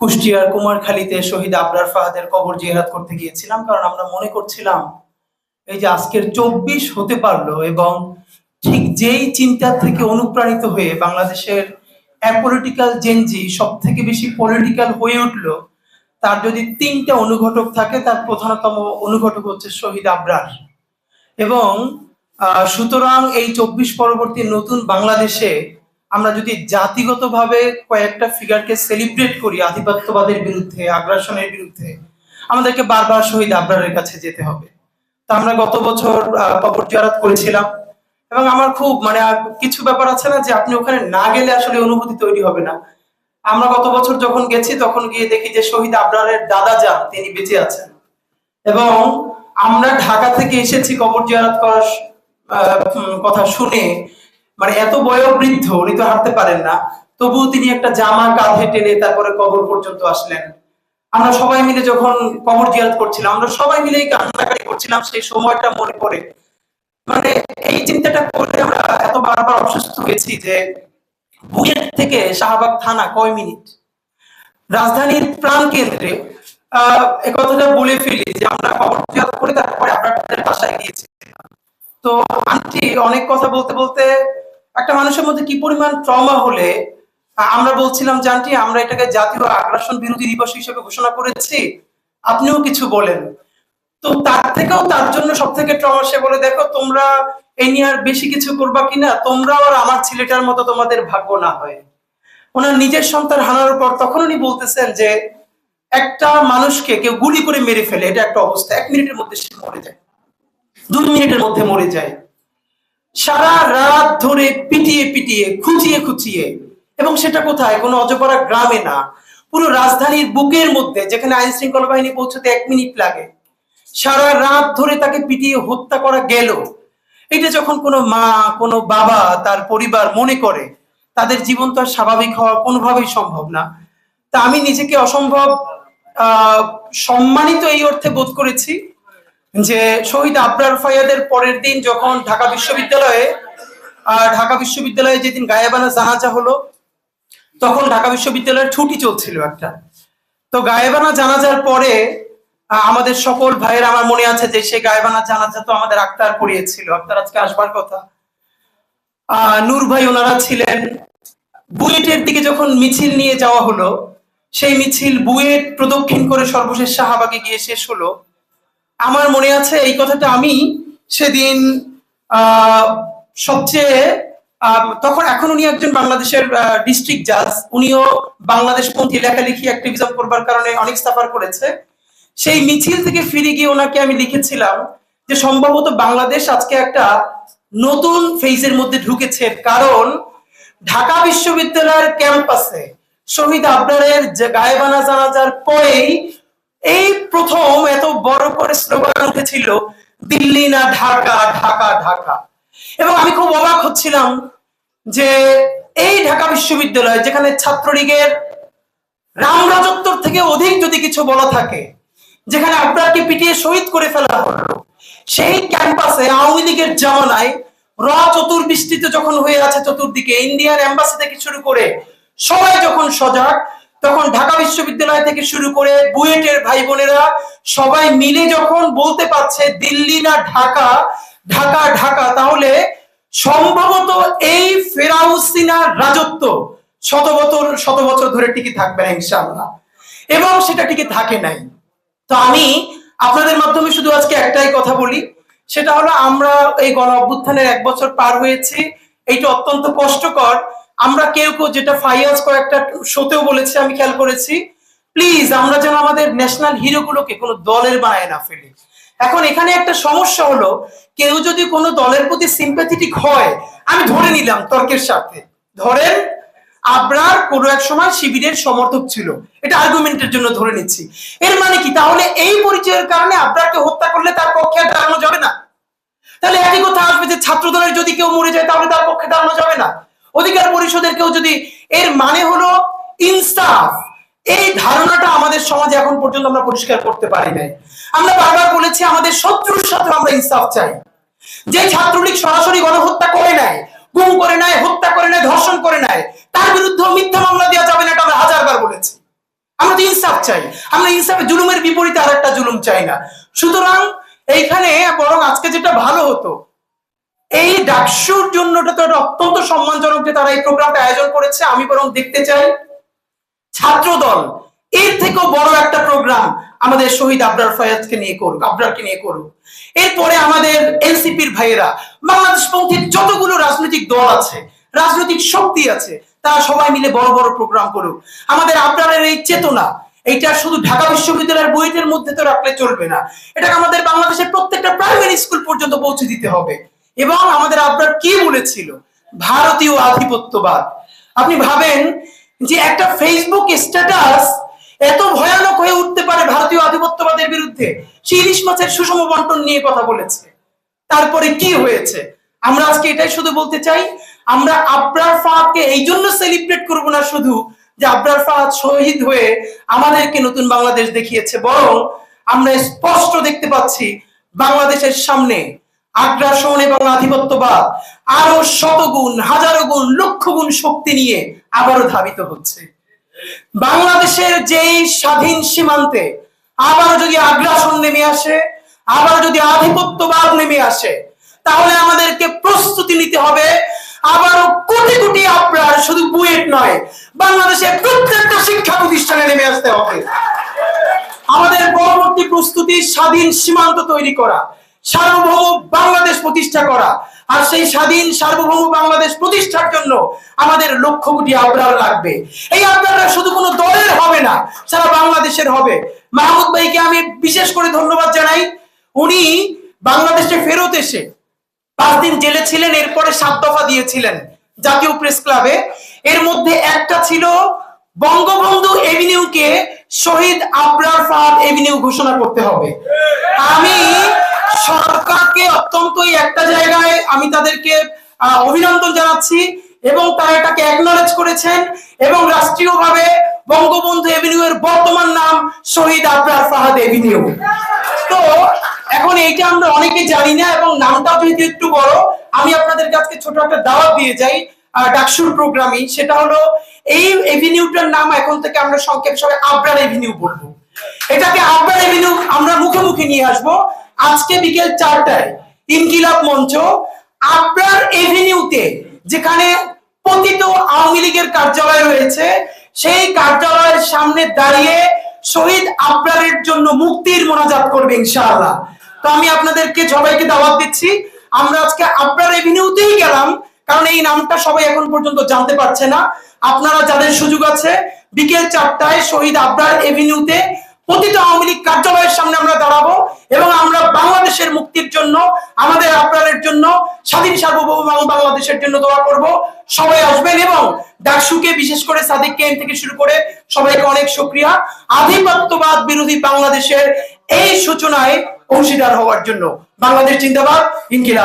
কুষ্টিয়ার কুমারখালীতে শহীদ আবরার ফাহাদের কবর জিয়ারাত করতে গিয়েছিলাম, কারণ আমরা মনে করছিলাম এই যে আজকের চব্বিশ হতে পারল এবং ঠিক যেই চিন্তা থেকে অনুপ্রাণিত হয়ে বাংলাদেশের অ্যাপলিটিক্যাল জেনজি সব থেকে বেশি পলিটিক্যাল হয়ে উঠল, তার যদি তিনটা অনুঘটক থাকে, তার প্রধানতম অনুঘটক হচ্ছে শহীদ আবরার। এবং সুতরাং এই চব্বিশ পরবর্তী নতুন বাংলাদেশে আমরা যদি জাতিগতভাবে কয়েকটা ফিগারকে সেলিব্রেট করি আধিপত্যবাদের বিরুদ্ধে, আগ্রাসনের বিরুদ্ধে, আমাদেরকে বারবার শহীদ আবরারের কাছে যেতে হবে। তা আমরা গত বছর কবর জিয়ারত করেছিলাম এবং আমার খুব মানে কিছু ব্যাপার আছে না যে আপনি ওখানে না গেলে আসলে অনুভূতি তৈরি হবে না। আমরা গত বছর যখন গেছি, তখন গিয়ে দেখি যে শহীদ আবরারের দাদা যান, তিনি বেঁচে আছেন। এবং আমরা ঢাকা থেকে এসেছি কবর জিয়ারত করার কথা শুনে মানে এত বয়োবৃদ্ধ, উনি তো হাঁটতে পারেন না। তবুও তিনি একটা জামা কাঁধে টেনে তারপরে কবর পর্যন্ত আসলেন। আমরা সবাই মিলে যখন কবর জিয়ারত করছিলাম, আমরা সবাই মিলে কান্নাকাটি করছিলাম সেই সময়টা মনে পড়ে। মানে এই চিন্তাটা করলে আমরা এত বারবার অসুস্থ হয়েছি যে বুয়েট থেকে শাহবাগ থানা কয় মিনিট? রাজধানীর প্রাণ কেন্দ্রে, আহ কথাটা বলে ফেলি যে আমরা কবর জিয়ারত করে তারপরে আপনাদের বাসায় গিয়েছি তো আন্টি অনেক কথা বলতে বলতে একটা মানুষের মধ্যে কি পরিমাণ ট্রমা হলে আমরা বলছিলাম জানটি আমরা এটাকে জাতীয় আগ্রাসন বিরোধী দিবস হিসেবে ঘোষণা করেছি। আপনিও কিছু বলেন। তো তার থেকেও তার জন্য সব থেকে ট্রমা সে বলে, দেখো, তোমরা এই নিয়ে আর বেশি কিছু করবা কিনা তোমরাও আর আমার ছেলেটার মতো তোমাদের ভাগ্য না হয়। ওনার নিজের সন্তান হারানোর পর তখন উনি বলতেছেন যে, একটা মানুষকে কেউ গুলি করে মেরে ফেলে, এটা একটা অবস্থা। এক মিনিটের মধ্যে সে মরে যায়। দুই মিনিটের মধ্যে মরে যায়। সারা রাত ধরে পিটিয়ে পিটিয়ে, খুঁচিয়ে খুঁচিয়ে। এবং সেটা কোথায়? কোনো অজপাড়া গ্রামে না। পুরো রাজধানীর বুকের মধ্যে, যেখানে আইন শৃঙ্খলা বাহিনী পৌঁছতে এক মিনিট লাগে, সারা রাত ধরে তাকে পিটিয়ে হত্যা করা গেল। এটা যখন কোনো মা, কোনো বাবা, তার পরিবার মনে করে, তাদের জীবন তো আর স্বাভাবিক হওয়া কোনোভাবেই সম্ভব না। তা আমি নিজেকে অসম্ভব সম্মানিত এই অর্থে বোধ করেছি। যে শহীদ আবরার ফায়াদের পরের দিন যখন ঢাকা বিশ্ববিদ্যালয়ে ঢাকা বিশ্ববিদ্যালয়ে যেদিন গায়েবানা জানাজা হলো, তখন ঢাকা বিশ্ববিদ্যালয়ের ছুটি চলছিল একটা। তো গায়েবানা জানাজার পরে আমাদের সকল ভাইয়ের আমার মনে আছে যে সে গায়েবানা জানাজা তো আমাদের আক্তার পড়িয়েছিল আক্তার আজকে আসবার কথা। আহ, নূর ভাই ওনারা ছিলেন। বুয়েটের দিকে যখন মিছিল নিয়ে যাওয়া হলো, সেই মিছিল বুয়েট প্রদক্ষিণ করে সর্বশেষ শাহবাগে গিয়ে শেষ হলো। আমার মনে আছে এই কথাটা আমি সেদিন সবচেয়ে তখন এখন উনি একজন বাংলাদেশের ডিস্ট্রিক্ট জাজ উনিও বাংলাদেশপন্থী, লেখালেখি অ্যাক্টিভিজম করবার কারণে অনেক সাফার করেছে। সেই মিছিল থেকে ফিরে গিয়ে ওনাকে আমি লিখেছিলাম যে, সম্ভবত বাংলাদেশ আজকে একটা নতুন ফেজের মধ্যে ঢুকেছে। কারণ ঢাকা বিশ্ববিদ্যালয়ের ক্যাম্পাসে শহীদ আবরারের গায়েবানা জানাজার পরেই এই প্রথম এত বড় করে স্লোগান উঠেছিল, দিল্লি না ঢাকা ঢাকা ঢাকা। এবং আমি খুব অবাক হচ্ছিলাম যে এই ঢাকা বিশ্ববিদ্যালয়, যেখানে ছাত্রলীগের রাম রাজত্বর থেকে অধিক যদি কিছু বলা থাকে, যেখানে আবরারকে পিটিয়ে শহীদ করে ফেলা হলো, সেই ক্যাম্পাসে আওয়ামী লীগের জামানায় র চতুর্বৃষ্টিতে যখন হয়ে আছে চতুর্দিকে ইন্ডিয়ান এম্বাসি থেকে শুরু করে সবাই যখন সজাগ তখন ঢাকা বিশ্ববিদ্যালয় থেকে শুরু করে বুয়েটের ভাই বোনেরা সবাই মিলে যখন বলতে পারছে দিল্লি না ঢাকা ঢাকা ঢাকা, তাহলে সম্ভবত এই ফেরাউসিনার রাজত্ব শত বছর শত বছর ধরে টিকে থাকবে না ইনশাআল্লাহ। এবং সেটা টিকে থাকে নাই। তো আমি আপনাদের মাধ্যমে শুধু আজকে একটাই কথা বলি, সেটা হলো আমরা এই গণ অভ্যুত্থানের এক বছর পার হয়েছি। এইটা অত্যন্ত কষ্টকর। আমরা কেউ কেউ যেটা ফাইয়াজ কয়েকটা শোতেও বলেছে, আমি খেয়াল করেছি। প্লিজ আমরা যেন আমাদের ন্যাশনাল হিরো গুলোকে কোনো দলের বানায় না ফেলি। এখন এখানে একটা সমস্যা হলো, কেউ যদি কোনো দলের প্রতি সিম্প্যাথেটিক হয়, আমি ধরে নিলাম তর্কের সাথে। ধরেন, আবরার কোনো এক সময় শিবিরের সমর্থক ছিল। এটা আর্গুমেন্টের জন্য ধরে নিচ্ছি। এর মানে কি? তাহলে এই পরিচয়ের কারণে আবরারকে হত্যা করলে তার পক্ষে দাঁড়ানো যাবে না। তাহলে একই কথা আসবে যে ছাত্র দলের যদি কেউ মরে যায়, তাহলে তার পক্ষে দাঁড়ানো যাবে না। অধিকার পরিষদের কেউ যদি, এর মানে হলো ইনসাফ এই ধারণাটা আমাদের সমাজে এখন পর্যন্ত আমরা পরিষ্কার করতে পারি নাই। আমরা বারবার বলেছি, আমাদের শত্রুর সাথে আমরা ইনসাফ চাই। যে ছাত্রলীগ সরাসরি গণহত্যা করে নেয় গুম করে নেয় হত্যা করে নেয় ধর্ষণ করে নেয় তার বিরুদ্ধে মিথ্যা মামলা দেওয়া যাবে না এটা আমরা হাজারবার বলেছি। আমরা তো ইনসাফ চাই। আমরা ইনসাফ জুলুমের বিপরীতে আর একটা জুলুম চাই না। সুতরাং এইখানে বরং আজকে যেটা ভালো হতো এই ডাকসুর জন্য অত্যন্ত সম্মানজনক যে তারা এই প্রোগ্রামটা আয়োজন করেছে। আমি বরং দেখতে চাই ছাত্র দল এর থেকেও বড় একটা প্রোগ্রাম আমাদের শহীদ আবরার ফয়াজকে নিয়ে করুক, আবরারকে নিয়ে করুক। এরপরে আমাদের এনসিপির ভাইয়েরা বাংলাদেশ পন্থীর যতগুলো রাজনৈতিক দল আছে, রাজনৈতিক শক্তি আছে, তারা সবাই মিলে বড় বড় প্রোগ্রাম করুক। আমাদের আবরারের এই চেতনা, এইটা শুধু ঢাকা বিশ্ববিদ্যালয়ের বইটের মধ্যে তো রাখলে চলবে না। এটাকে আমাদের বাংলাদেশের প্রত্যেকটা প্রাইমারি স্কুল পর্যন্ত পৌঁছে দিতে হবে। এবং আমাদের আবরার কি বলেছিল ভারতীয় আধিপত্যবাদ। আপনি ভাবেন যে একটা ফেসবুক স্ট্যাটাস এত ভয়ানক হয়ে উঠতে পারে ভারতীয় আধিপত্যবাদের বিরুদ্ধে? সে মাছের সুষম বন্টন নিয়ে কথা বলেছে। তারপরে কি হয়েছে? আমরা আজকে এটাই শুধু বলতে চাই, আমরা আবরার ফাহাদকে এই জন্য সেলিব্রেট করব না শুধু যে আবরার ফাহাদ শহীদ হয়ে আমাদেরকে নতুন বাংলাদেশ দেখিয়েছে, বরং আমরা স্পষ্ট দেখতে পাচ্ছি বাংলাদেশের সামনে আগ্রাসন এবং আধিপত্যবাদ। আরও শতগুণ, হাজারো গুণ, লক্ষ গুণ শক্তি নিয়ে আবারও ধাবিত হচ্ছে। বাংলাদেশের যেই স্বাধীন সীমান্তে আবারও যদি আগ্রাসন নেমে আসে, আবারও যদি আধিপত্যবাদ নেমে আসে, তাহলে আমাদেরকে প্রস্তুতি নিতে হবে। আবারও কোটি কোটি আপনার শুধু বুয়েট নয় বাংলাদেশের প্রত্যেকটা শিক্ষা প্রতিষ্ঠানে নেমে আসতে হবে। আমাদের পরবর্তী প্রস্তুতি স্বাধীন সীমান্ত তৈরি করা। সার্বভৌম বাংলাদেশ প্রতিষ্ঠা করা। আর সেই স্বাধীন সার্বভৌম বাংলাদেশ প্রতিষ্ঠার জন্য আমাদের লক্ষ কোটি আবরার লাগবে। এই শুধু কোনো দলের হবে না, সারা বাংলাদেশের হবে। মাহমুদ ভাইকে আমি বিশেষ করে ধন্যবাদ জানাই। উনি বাংলাদেশে ফেরত এসে পাঁচ দিন জেলে ছিলেন, এরপরে সাত দফা দিয়েছিলেন জাতীয় প্রেস ক্লাবে। এর মধ্যে একটা ছিল বঙ্গবন্ধু এভিনিউকে শহীদ আবরার ফাহাদ এভিনিউ ঘোষণা করতে হবে। আমি একটা জায়গায় আমি তাদেরকে অভিনন্দন জানাচ্ছি এবং তারা এটাকে অ্যাকনলেজ করেছেন এবং রাষ্ট্রীয়ভাবে বঙ্গবন্ধু এভিনিউ এর বর্তমান নাম শহীদ আবরার ফাহাদ এভিনিউ তো, এখন এইটা আমরা অনেকে জানি না এবং নামটা যেহেতু একটু বড়, আমি আপনাদের কাছে ছোট একটা দাওয়াত দিয়ে যাই ডাকসুর প্রোগ্রামই সেটা হলো, এই এভিনিউটার নাম এখন থেকে আমরা সংক্ষেপ সবাই আবরার এভিনিউ বলব। এটাকে আবরার এভিনিউ আমরা মুখে মুখে নিয়ে আসব আজকে বিকেল চারটায়। ইনকিলাব মঞ্চ আবরার এভিনিউতে যেখানে পতিত আওয়ামী লীগের কার্যালয় রয়েছে, সেই কার্যালয়ের সামনে দাঁড়িয়ে শহীদ আবরারের জন্য মুক্তির মোনাজাত করবে ইনশাআল্লাহ। তো আমি আপনাদেরকে সবাইকে দাওয়াত দিচ্ছি, আমরা আজকে আবরার এভিনিউতেই গেলাম, কারণ এই নামটা সবাই এখন পর্যন্ত জানতে পারছে না। আপনারা যাদের সুযোগ আছে, বিকেল চারটায় শহীদ আবরার এভিনিউতে পতিত আওয়ামী লীগ কার্যালয়ের সামনে আমরা দাঁড়াবো এবং আমরা বাংলাদেশের মুক্তির জন্য, আমাদের আপনাদের জন্য, স্বাধীন সার্বভৌম বাং- বাংলাদেশের জন্য দোয়া করব। সবাই আসবেন এবং ডাকসুকে বিশেষ করে সাদিক কেন থেকে শুরু করে সবাইকে অনেক শুক্রিয়া। আধিপত্যবাদ বিরোধী বাংলাদেশের এই সূচনায় অংশীদার হওয়ার জন্য। বাংলাদেশ জিন্দাবাদ, ইনকিলাব।